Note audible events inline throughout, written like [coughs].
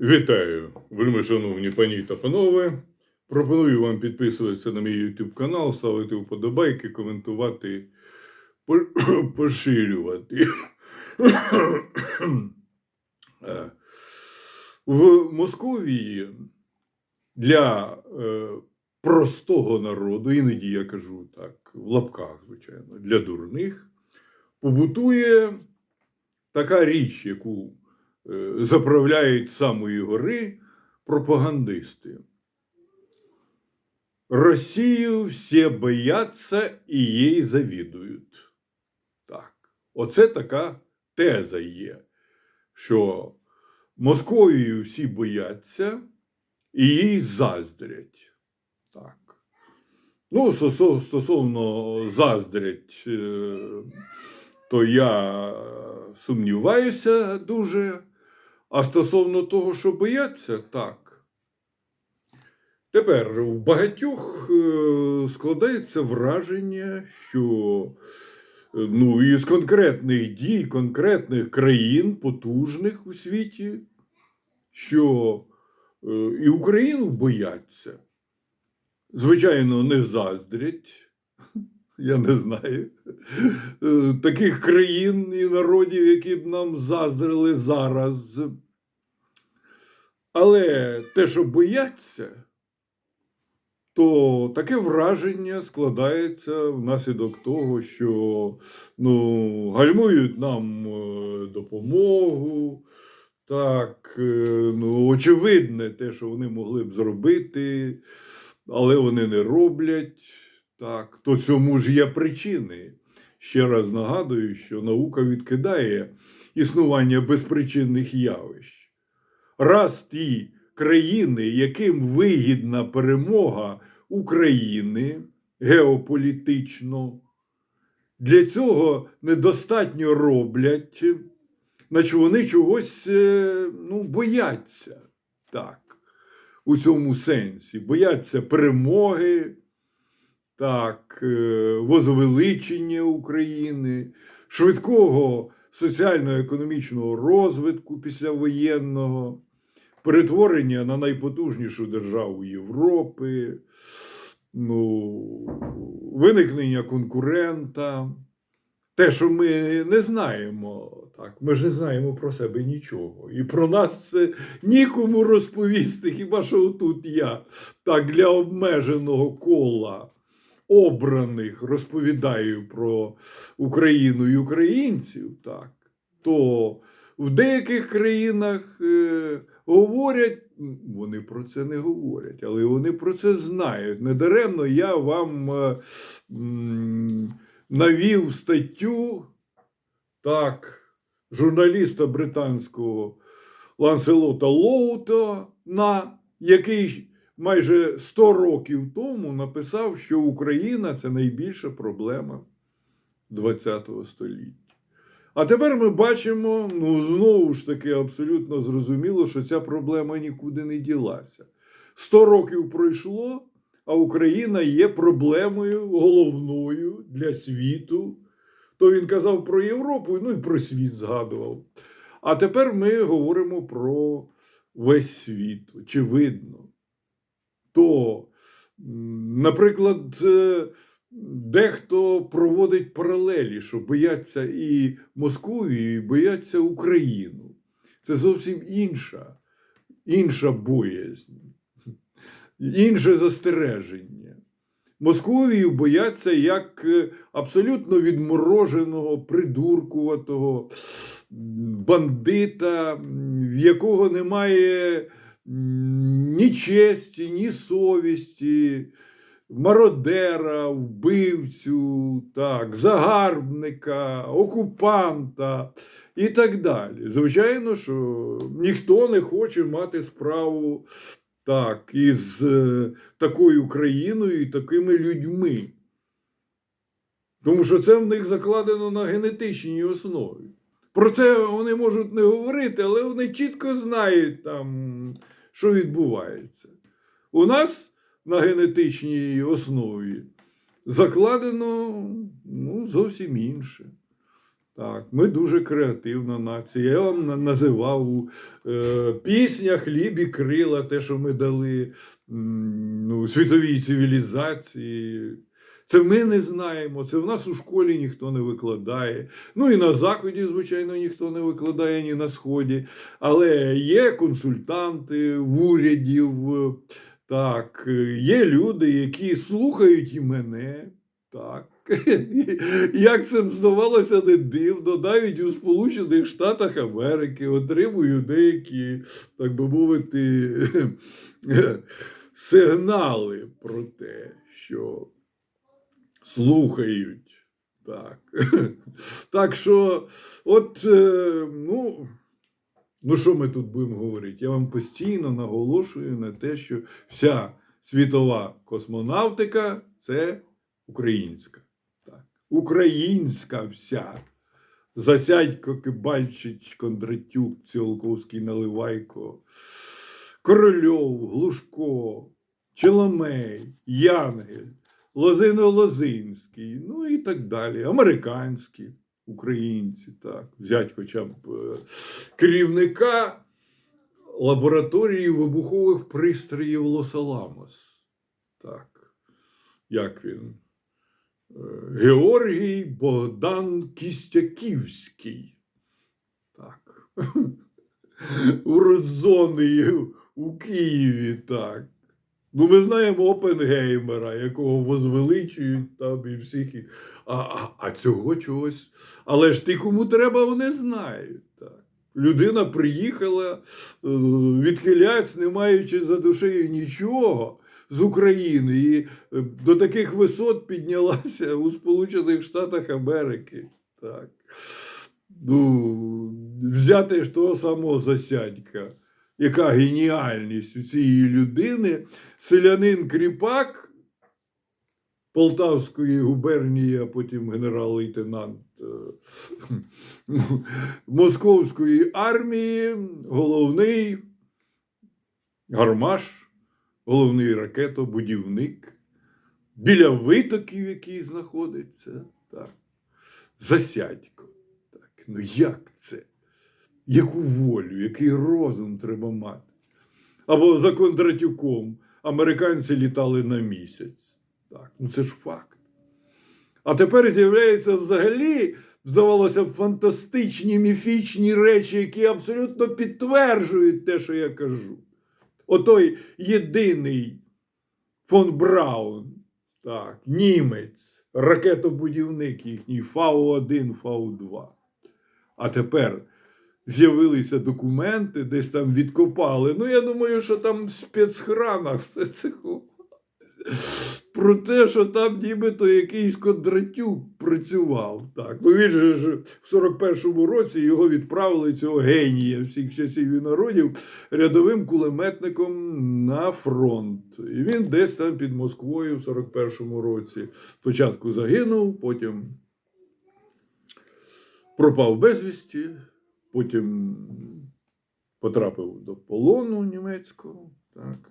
Вітаю, вельми пані та панове. Пропоную вам підписуватися на мій YouTube канал, ставити вподобайки, коментувати, [coughs] поширювати. [coughs] Е, В Московії для е, простого народу, іноді я кажу так, в лапках, звичайно, для дурних, побутує така річ, яку заправляють з самої гори пропагандисти. Росію всі бояться і їй завідують. Так. Оце така теза є, що Московію всі бояться і їй заздрять. Так. Ну, стосовно заздрять, е, то я сумніваюся дуже. А стосовно того, що бояться, так. Тепер у багатьох е, складається враження, що е, ну, із конкретних дій, конкретних країн, потужних у світі, що е, і Україну бояться. Звичайно, не заздрять. Я не знаю. Таких країн і народів, які б нам заздрили зараз. Але те, що бояться, то таке враження складається внаслідок того, що ну, гальмують нам е, допомогу. Так, е, ну, очевидне те, що вони могли б зробити, але вони не роблять. Так, то цьому ж є причини. Ще раз нагадую, що наука відкидає існування безпричинних явищ. Раз ті країни, яким вигідна перемога України геополітично, для цього недостатньо роблять, наче вони чогось е, ну, бояться. Так, у цьому сенсі. Бояться перемоги, так, е, возвеличення України, швидкого соціально-економічного розвитку післявоєнного, перетворення на найпотужнішу державу Європи, ну, виникнення конкурента. Те, що ми не знаємо, так, ми ж не знаємо про себе нічого. І про нас це нікому розповісти, хіба що тут я так для обмеженого кола обраних розповідаю про Україну і українців, так, то в деяких країнах е, говорять, вони про це не говорять, але вони про це знають. Недаремно я вам е, навів статтю так, журналіста британського Ланселота Лоута, на який майже 100 років тому написав, що Україна це найбільша проблема ХХ століття. А тепер ми бачимо, ну знову ж таки, абсолютно зрозуміло, що ця проблема нікуди не ділася. 100 років пройшло, а Україна є проблемою головною для світу. То він казав про Європу, ну і про світ згадував. А тепер ми говоримо про весь світ, очевидно. То, наприклад, е, дехто проводить паралелі, що бояться і Московію, і бояться Україну. Це зовсім інша, інша боязнь, інше застереження. Московію бояться як е, абсолютно відмороженого, придуркуватого бандита, в якого немає ні честі, ні совісті, мародера, вбивцю, так, загарбника, окупанта і так далі. Звичайно, що ніхто не хоче мати справу так, із е, такою країною і такими людьми. Тому що це в них закладено на генетичній основі. Про це вони можуть не говорити, але вони чітко знають, там, що відбувається. У нас на генетичній основі закладено ну, зовсім інше. Так, ми дуже креативна нація. Я вам називав е, пісня Хліб і крила, те, що ми дали ну, світовій цивілізації. Це ми не знаємо, це в нас у школі ніхто не викладає. Ну і на Заході, звичайно, ніхто не викладає, ні на Сході. Але є консультанти в урядів, так, є люди, які слухають і мене. Так. [laughs] Як це б здавалося не дивно, навіть у Сполучених Штатах Америки отримую деякі, так би мовити, [laughs] сигнали про те, що слухають. Так. [laughs] Так що, от, е, ну, ну, що ми тут будемо говорити? Я вам постійно наголошую на те, що вся світова космонавтика це українська. Так. Українська вся. Засядько, Кибальчич, Кондратюк, Ціолковський, Наливайко, Корольов, Глушко, Челомей, Янгель, Лозино-Лозинський, ну і так далі. Американські українці, так. Взять хоча б е, керівника лабораторії вибухових пристроїв Лос-Аламос. Так. Як він? Е, Георгій Богдан Кістяківський. Так. [laughs] Уродзоний у Києві, так. Ну, ми знаємо Опенгеймера, якого возвеличують там і всіх. і- А, а, а цього чогось. Але ж ти кому треба, вони знають. Так. Людина приїхала, е, відхиляць, не маючи за душею нічого з України, і е, до таких висот піднялася у Сполучених Штатах Америки. Так. Ну, взяти ж того самого засядька. Яка геніальність у цієї людини, селянин Кріпак Полтавської губернії, а потім генерал-лейтенант е, [laughs] Московської армії, головний гармаш, головний ракетобудівник, біля витоків, який знаходиться. Так. Засядько. Так. Ну як це? Яку волю, який розум треба мати? Або за Кондратюком американці літали на місяць. Так, ну це ж факт. А тепер з'являються взагалі, здавалося б, фантастичні міфічні речі, які абсолютно підтверджують те, що я кажу. Отой єдиний фон Браун, так, німець, ракетобудівник їхній Фау-1, Фау-2. А тепер з'явилися документи, десь там відкопали. Ну, я думаю, що там в спецхранах все це. Про те, що там нібито якийсь Кондратюк працював. Так. Ну він же ж в 41-му році його відправили цього генія всіх часів і народів рядовим кулеметником на фронт. І він десь там під Москвою в 41-му році спочатку загинув, потім пропав безвісті, потім потрапив до полону німецького. Так.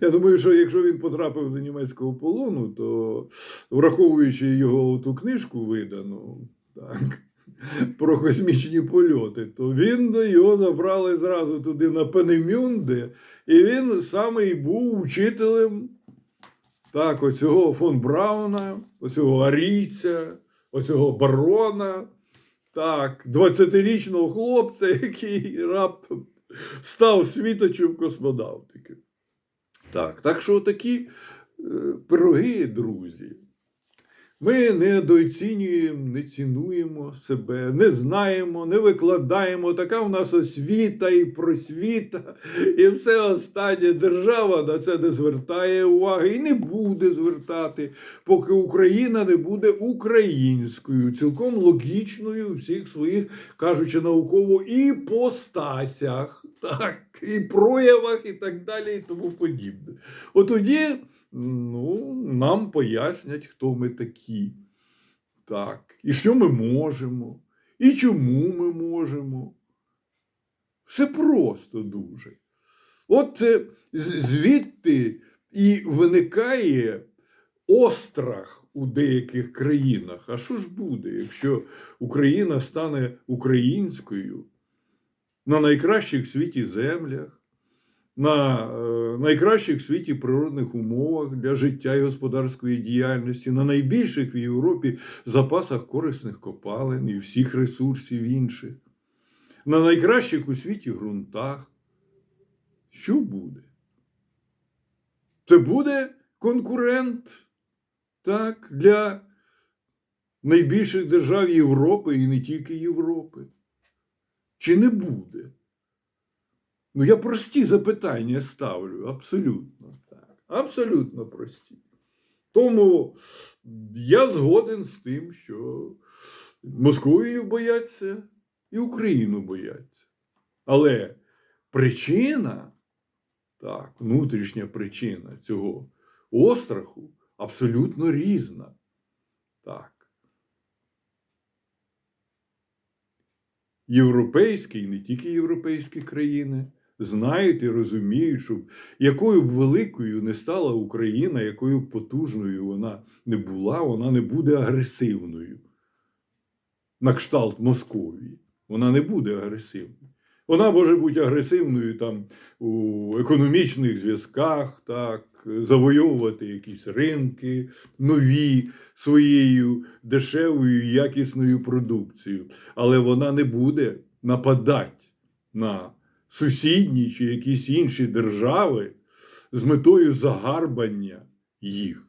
Я думаю, що якщо він потрапив до німецького полону, то враховуючи його ту книжку видану, так, про космічні польоти, то він його забрали зразу туди на Пенемюнде, і він саме і був учителем так, оцього фон Брауна, оцього арійця, оцього барона, так, 20-річного хлопця, який раптом став світочем космонавтики. Так, так що такі е, пироги, друзі. Ми недооцінюємо, не цінуємо себе, не знаємо, не викладаємо. Така в нас освіта і просвіта, і все останнє. Держава на це не звертає уваги і не буде звертати, поки Україна не буде українською, цілком логічною у всіх своїх, кажучи науково, іпостасях, так, і проявах, і так далі, і тому подібне. От ну, нам пояснять, хто ми такі. Так, і що ми можемо, і чому ми можемо. Все просто дуже. От е, звідти і виникає острах у деяких країнах. А що ж буде, якщо Україна стане українською на найкращих світі землях, на е, найкращих в світі природних умовах для життя і господарської діяльності, на найбільших в Європі запасах корисних копалин і всіх ресурсів інших, на найкращих у світі ґрунтах. Що буде? Це буде конкурент так, для найбільших держав Європи і не тільки Європи. Чи не буде? Ну, я прості запитання ставлю, абсолютно так. Абсолютно прості. Тому я згоден з тим, що Московію бояться і Україну бояться. Але причина, так, внутрішня причина цього остраху абсолютно різна. Так. Європейські, і не тільки європейські країни, знають і розуміють, що якою б великою не стала Україна, якою б потужною вона не була, вона не буде агресивною. На кшталт Московії. Вона не буде агресивною. Вона може бути агресивною там у економічних зв'язках, так, завойовувати якісь ринки нові своєю дешевою якісною продукцією. Але вона не буде нападати на сусідні чи якісь інші держави з метою загарбання їх.